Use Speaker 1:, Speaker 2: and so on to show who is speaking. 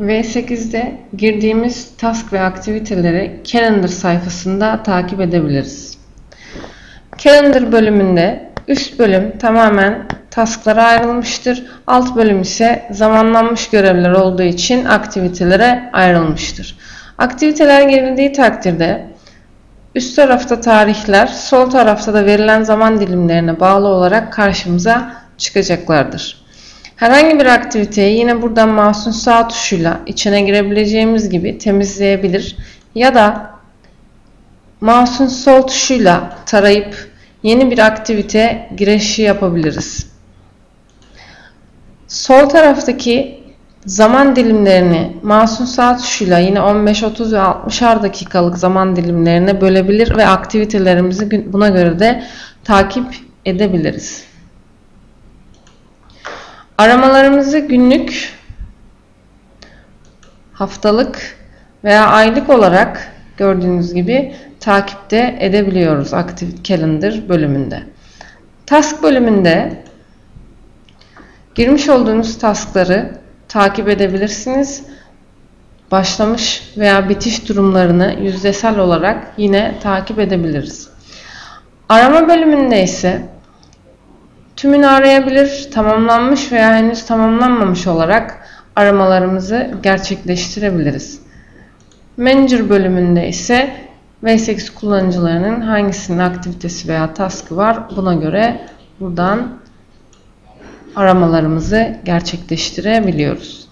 Speaker 1: V8'de girdiğimiz task ve aktiviteleri Calendar sayfasında takip edebiliriz. Calendar bölümünde üst bölüm tamamen tasklara ayrılmıştır. Alt bölüm ise zamanlanmış görevler olduğu için aktivitelere ayrılmıştır. Aktiviteler girildiği takdirde üst tarafta tarihler, sol tarafta da verilen zaman dilimlerine bağlı olarak karşımıza çıkacaklardır. Herhangi bir aktiviteyi yine buradan mouse'un sağ tuşuyla içine girebileceğimiz gibi temizleyebilir ya da mouse'un sol tuşuyla tarayıp yeni bir aktivite girişi yapabiliriz. Sol taraftaki zaman dilimlerini mouse'un sağ tuşuyla yine 15, 30 ve 60'ar dakikalık zaman dilimlerine bölebilir ve aktivitelerimizi buna göre de takip edebiliriz. Aramalarımızı günlük, haftalık veya aylık olarak gördüğünüz gibi takipte edebiliyoruz Active Calendar bölümünde. Task bölümünde girmiş olduğunuz taskları takip edebilirsiniz. Başlamış veya bitiş durumlarını yüzdesel olarak yine takip edebiliriz. Arama bölümünde ise tümünü arayabilir, tamamlanmış veya henüz tamamlanmamış olarak aramalarımızı gerçekleştirebiliriz. Manager bölümünde ise V8 kullanıcılarının hangisinin aktivitesi veya taskı var buna göre buradan aramalarımızı gerçekleştirebiliyoruz.